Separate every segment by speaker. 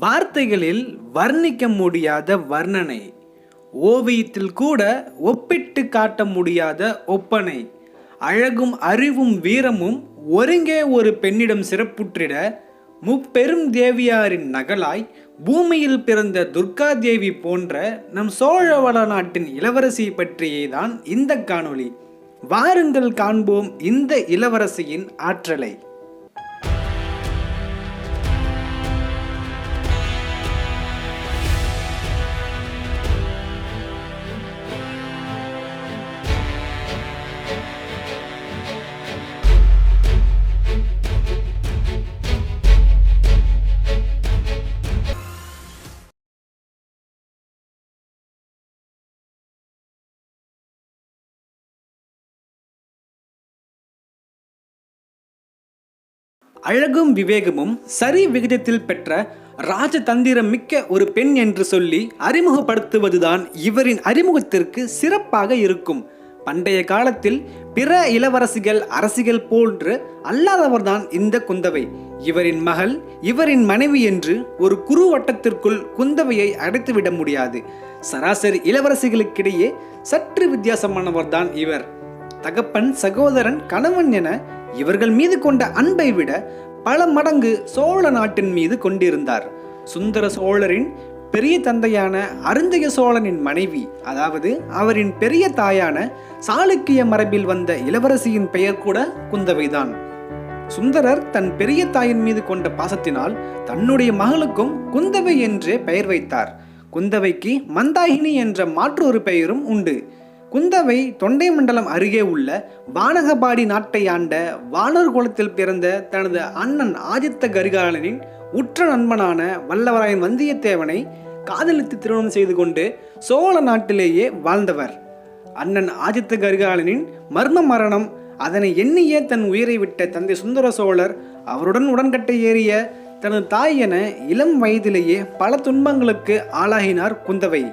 Speaker 1: வார்த்தைகளில் வர்ணிக்க முடியாத வர்ணனை ஓவியத்தில் கூட ஒப்பிட்டு காட்ட முடியாத ஒப்பனை அழகும் அறிவும் வீரமும் ஒருங்கே ஒரு பெண்ணிடம் சிறப்புற்றிட முப்பெரும் தேவியாரின் நகலாய் பூமியில் பிறந்த துர்கா தேவி போன்ற நம் சோழவள நாட்டின் இளவரசி பற்றியே தான் இந்த காணொளி. வாருங்கள் காண்போம் இந்த இளவரசியின் ஆற்றலை. அழகும் விவேகமும் சரி விகிதத்தில் பெற்ற ராஜதந்திரம் மிக்க ஒரு பெண் என்று சொல்லி அறிமுகப்படுத்துவதுதான் இவரின் அறிமுகத்திற்கு சிறப்பாக இருக்கும். பண்டைய காலத்தில் பிற இளவரசிகள் அரசிகள் போன்று அல்லாதவர்தான் இந்த குந்தவை. இவரின் மகள் இவரின் மனைவி என்று ஒரு குறு வட்டத்திற்குள் குந்தவையை அடைத்துவிட முடியாது. சராசரி இளவரசிகளுக்கிடையே சற்று வித்தியாசமானவர்தான் இவர். தகப்பன் சகோதரன் கணவன் என இவர்கள் மீது கொண்ட அன்பை விட பல மடங்கு சோழ நாட்டின் மீது கொண்டிருந்தார். சுந்தர சோழரின் பெரிய தந்தையான அருந்தய சோழனின் மனைவி அதாவது அவரின் பெரிய தாயான சாளுக்கிய மரபில் வந்த இளவரசியின் பெயர் கூட குந்தவைதான். சுந்தரர் தன் பெரிய தாயின் மீது கொண்ட பாசத்தினால் தன்னுடைய மகளுக்கும் குந்தவை என்றே பெயர் வைத்தார். குந்தவைக்கு மந்தாகினி என்ற மாற்றொரு பெயரும் உண்டு. குந்தவை தொண்டை மண்டலம் அருகே உள்ள வானகபாடி நாட்டை ஆண்ட வானர் குலத்தில் பிறந்த தனது அண்ணன் ஆதித்த கரிகாலனின் உற்ற நண்பனான வல்லவராயன் வந்தியத்தேவனை காதலித்து திருமணம் செய்து கொண்டு சோழ நாட்டிலேயே வாழ்ந்தவர். அண்ணன் ஆதித்த கரிகாலனின் மர்ம மரணம் அதனை எண்ணியே தன் உயிரை விட்ட தந்தை சுந்தர சோழர் அவருடன் உடன்கட்டை ஏறிய தனது தாய் என இளம் வயதிலேயே பல துன்பங்களுக்கு ஆளாகினார் குந்தவை.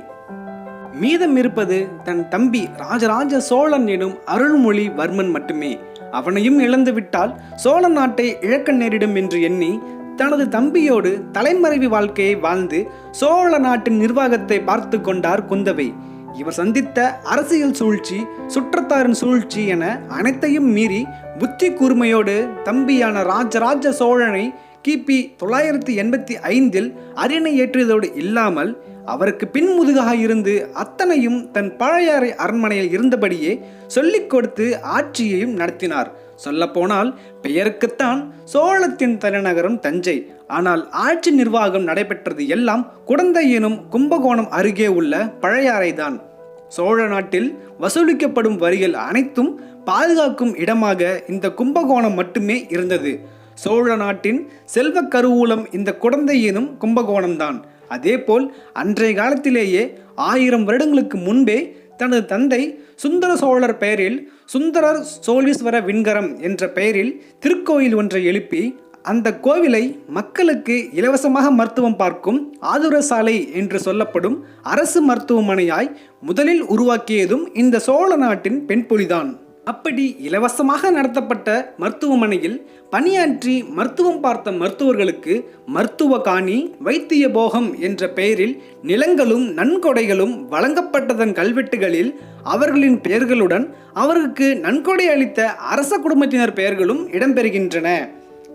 Speaker 1: மீதம் இருப்பது தன் தம்பி ராஜராஜ சோழன் எனும் அருள்மொழி வர்மன் மட்டுமே. அவனையும் இழந்துவிட்டால் சோழ நாட்டை இழக்க நேரிடும் என்று எண்ணி தனது தம்பியோடு தலைமறைவு வாழ்க்கையை வாழ்ந்து சோழ நாட்டின் நிர்வாகத்தை பார்த்து கொண்டார் குந்தவை. இவர் சந்தித்த அரசியல் சூழ்ச்சி சுற்றத்தாரின் சூழ்ச்சி என அனைத்தையும் மீறி புத்தி கூர்மையோடு தம்பியான ராஜராஜ சோழனை கிபி தொள்ளாயிரத்தி எண்பத்தி ஐந்தில் அரியணை ஏற்றியதோடு இல்லாமல் அவருக்கு பின்முதுகாக இருந்து அத்தனையும் தன் பழையாறை அரண்மனையில் இருந்தபடியே சொல்லிக் கொடுத்து ஆட்சியையும் நடத்தினார். சொல்லப்போனால் பெயருக்குத்தான் சோழத்தின் தலைநகரம் தஞ்சை. ஆனால் ஆட்சி நிர்வாகம் நடைபெற்றது எல்லாம் குடந்தை எனும் கும்பகோணம் அருகே உள்ள பழையாறைதான். சோழ நாட்டில் வசூலிக்கப்படும் வரிகள் அனைத்தும் பாதுகாக்கும் இடமாக இந்த கும்பகோணம் மட்டுமே இருந்தது. சோழ நாட்டின் செல்வ கருவூலம் இந்த குடந்தை எனும் கும்பகோணம்தான். அதேபோல் அன்றைய காலத்திலேயே ஆயிரம் வருடங்களுக்கு முன்பே தனது தந்தை சுந்தர சோழர் பெயரில் சுந்தரர் சோழீஸ்வர விண்கரம் என்ற பெயரில் திருக்கோயில் ஒன்றை எழுப்பி அந்த கோவிலை மக்களுக்கு இலவசமாக மருத்துவம் பார்க்கும் ஆதுர சாலை என்று சொல்லப்படும் அரசு மருத்துவமனையாய் முதலில் உருவாக்கியதும் இந்த சோழ நாட்டின் பெண்புலிதான். அப்படி இலவசமாக நடத்தப்பட்ட மருத்துவமனையில் பணியாற்றி மருத்துவம் பார்த்த மருத்துவர்களுக்கு மருத்துவ காணி வைத்திய போகம் என்ற பெயரில் நிலங்களும் நன்கொடைகளும் வழங்கப்பட்டதன் கல்வெட்டுகளில் அவர்களின் பெயர்களுடன் அவருக்கு நன்கொடை அளித்த அரச குடும்பத்தினர் பெயர்களும் இடம்பெறுகின்றன.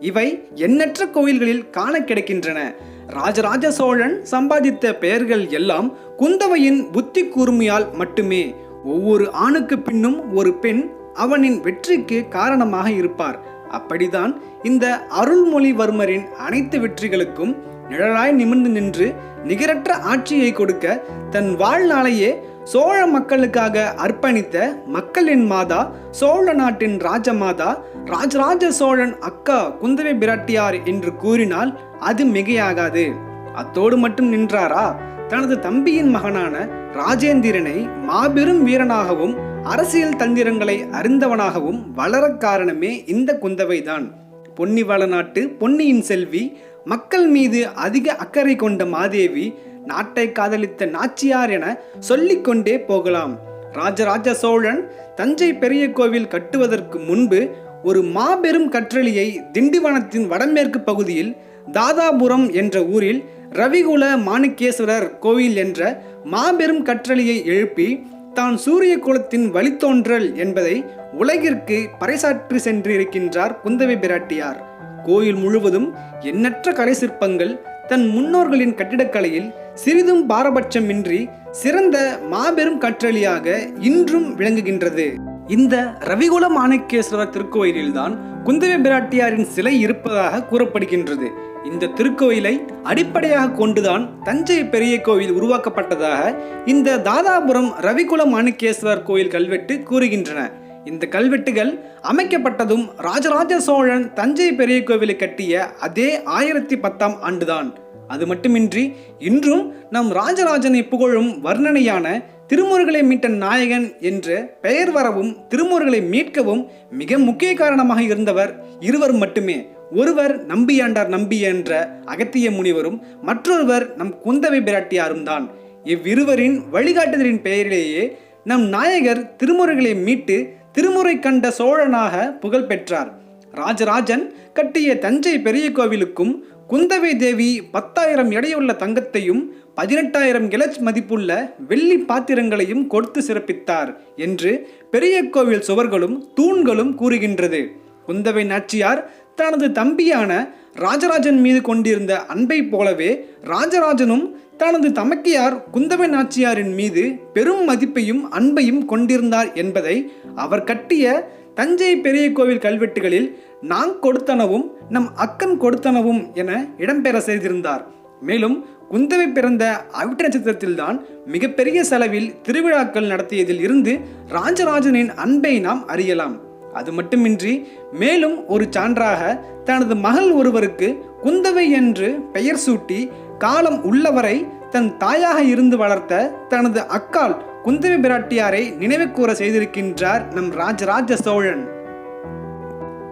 Speaker 1: இவை எண்ணற்ற கோயில்களில் காண கிடைக்கின்றன. ராஜராஜ சோழன் சம்பாதித்த பெயர்கள் எல்லாம் குந்தவையின் புத்தி கூர்மையால் மட்டுமே ஒவ்வொரு ஆணுக்கு பின்னும் ஒரு பெண் அவனின் வெற்றிக்கு காரணமாக இருப்பார். அப்படிதான் இந்த அருள்மொழிவர்மரின் அனைத்து வெற்றிகளுக்கும் நிழலாய் நிமிர்ந்து நின்று நிகரற்ற ஆட்சியை கொடுக்க தன் வாழ்நாளையே சோழ மக்களுக்காக அர்ப்பணித்த மக்களின் மாதா சோழ நாட்டின் ராஜமாதா ராஜராஜ சோழன் அக்கா குந்தவை பிராட்டியார் என்று கூறினால் அது மிகையாகாது. அத்தோடு மட்டும் நின்றாரா? தனது தம்பியின் மகனான ராஜேந்திரனை மாபெரும் வீரனாகவும் அரசியல் தந்திரங்களை அறிந்தவனாகவும் வளர காரணமே இந்த குந்தவைதான். பொன்னிவள நாட்டு பொன்னியின் செல்வி மக்கள் மீது அதிக அக்கறை கொண்ட மாதேவி நாட்டை காதலித்த நாச்சியார் என சொல்லிக்கொண்டே போகலாம். ராஜராஜ சோழன் தஞ்சை பெரிய கோவில் கட்டுவதற்கு முன்பு ஒரு மாபெரும் கற்றளியை திண்டிவனத்தின் வடமேற்கு பகுதியில் தாதாபுரம் என்ற ஊரில் ரவிகுல மாணிக்கேஸ்வரர் கோவில் என்ற மாபெரும் கற்றளியை எழுப்பி தான் சூரிய குலத்தின் வழித்தோன்றல் என்பதை உலகிற்கு பறைசாற்றி சென்றிருக்கின்றார் குந்தவை பிராட்டியார். கோயில் முழுவதும் எண்ணற்ற கலை சிற்பங்கள் தன் முன்னோர்களின் கட்டிடக்கலையில் சிறிதும் பாரபட்சமின்றி சிறந்த மாபெரும் கற்றளியாக இன்றும் விளங்குகின்றது. இந்த ரவிகுல மாணிக்கேஸ்வரர் திருக்கோயிலில்தான் குந்தவை பிராட்டியாரின் சிலை இருப்பதாக கூறப்படுகின்றது. இந்த திருக்கோயிலை அடிப்படையாக கொண்டுதான் தஞ்சை பெரிய கோவில் உருவாக்கப்பட்டதாக இந்த தாதாபுரம் ரவிகுல மாணிக்கேஸ்வரர் கோயில் கல்வெட்டு கூறுகின்றன. இந்த கல்வெட்டுகள் அமைக்கப்பட்டதும் ராஜராஜ சோழன் தஞ்சை பெரிய கோவிலை கட்டிய அதே ஆயிரத்தி பத்தாம் ஆண்டுதான். அது மட்டுமின்றி இன்றும் நம் ராஜராஜனை புகழும் வர்ணனையான திருமுருகளை மீட்ட நாயகன் என்ற பெயர் வரவும் திருமுருகளை மீட்கவும் மிக முக்கிய காரணமாக இருந்தவர் இருவர் மட்டுமே. ஒருவர் நம்பியாண்டார் நம்பி என்ற அகத்திய முனிவரும் மற்றொருவர் நம் குந்தவை பிராட்டியாரும் தான். இவ்விருவரின் வழிகாட்டுதலின் பெயரிலேயே நம் நாயகர் திருமுறைகளை மீட்டு திருமுறை கண்ட சோழனாக புகழ் பெற்றார். ராஜராஜன் கட்டிய தஞ்சை பெரிய கோவிலுக்கும் குந்தவை தேவி பத்தாயிரம் எடையுள்ள தங்கத்தையும் பதினெட்டாயிரம் கிலச் மதிப்புள்ள வெள்ளி பாத்திரங்களையும் கொடுத்து சிறப்பித்தார் என்று பெரிய கோவில் சுவர்களும் தூண்களும் கூறுகின்றது. குந்தவை நாச்சியார் தனது தம்பியான ராஜராஜன் மீது கொண்டிருந்த அன்பை போலவே ராஜராஜனும் தனது தமக்கையார் குந்தவை நாச்சியாரின் மீது பெரும் மதிப்பையும் அன்பையும் கொண்டிருந்தார் என்பதை அவர் கட்டிய தஞ்சை பெரிய கோவில் கல்வெட்டுகளில் நாங் கொடுத்தனவும் நம் அக்கன் கொடுத்தனவும் என இடம்பெற செய்திருந்தார். மேலும் குந்தவை பிறந்த அவிட்ட நட்சத்திரத்தில்தான் மிகப்பெரிய செலவில் திருவிழாக்கள் நடத்தியதில் இருந்து ராஜராஜனின் அன்பை நாம் அறியலாம். அது மட்டுமின்றி மேலும் ஒரு சான்றாக தனது மகள் ஒருவருக்கு குந்தவை என்று பெயர் சூட்டி காலம் உள்ளவரை தன் தாயாக இருந்து வளர்த்த தனது அக்கால் குந்தவை பிராட்டியாரை நினைவு கூற செய்திருக்கின்றார் நம் ராஜராஜ சோழன்.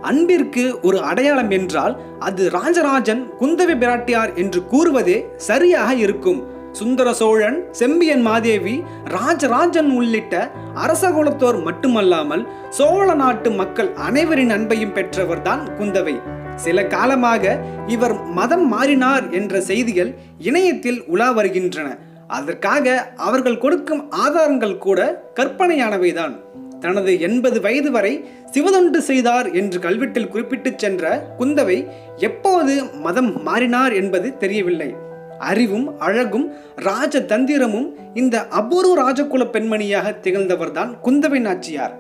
Speaker 1: அன்பிற்கு ஒரு அடையாளம் என்றால் அது ராஜராஜன் குந்தவை பிராட்டியார் என்று கூறுவதே சரியாக இருக்கும். சுந்தர சோழன் செம்பியன் மாதேவி ராஜராஜன் உள்ளிட்ட அரசகுலத்தோர் மட்டுமல்லாமல் சோழ நாட்டு மக்கள் அனைவரின் அன்பையும் பெற்றவர்தான் குந்தவை. சில காலமாக இவர் மதம் மாறினார் என்ற செய்திகள் இணையத்தில் உலா வருகின்றன. அதற்காக அவர்கள் கொடுக்கும் ஆதாரங்கள் கூட கற்பனையானவைதான். தனது எண்பது வயது வரை சிவதொண்டு செய்தார் என்று கல்வெட்டில் குறிப்பிட்டு சென்ற குந்தவை எப்போது மதம் மாறினார் என்பது தெரியவில்லை. அறிவும் அழகும் ராஜ தந்திரமும் இந்த அபூர்வ ராஜகுல பெண்மணியாக திகழ்ந்தவர்தான் குந்தவை நாச்சியார்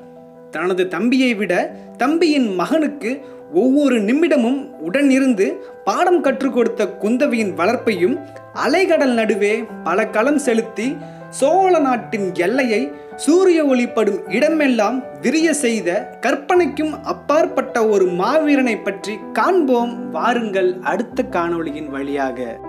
Speaker 1: தனது தம்பியை விட தம்பியின் மகனுக்கு ஒவ்வொரு நிமிடமும் உடன் இருந்து பாடம் கற்றுக் கொடுத்த குந்தவையின் வளர்ப்பையும் அலைகடல் நடுவே பல களம் செலுத்தி சோழ நாட்டின் எல்லையை சூரிய ஒளிப்படும் இடமெல்லாம் விரிய செய்த கற்பனைக்கும் அப்பாற்பட்ட ஒரு மாவீரனை பற்றி காண்போம். வாருங்கள் அடுத்த காணொளியின் வழியாக.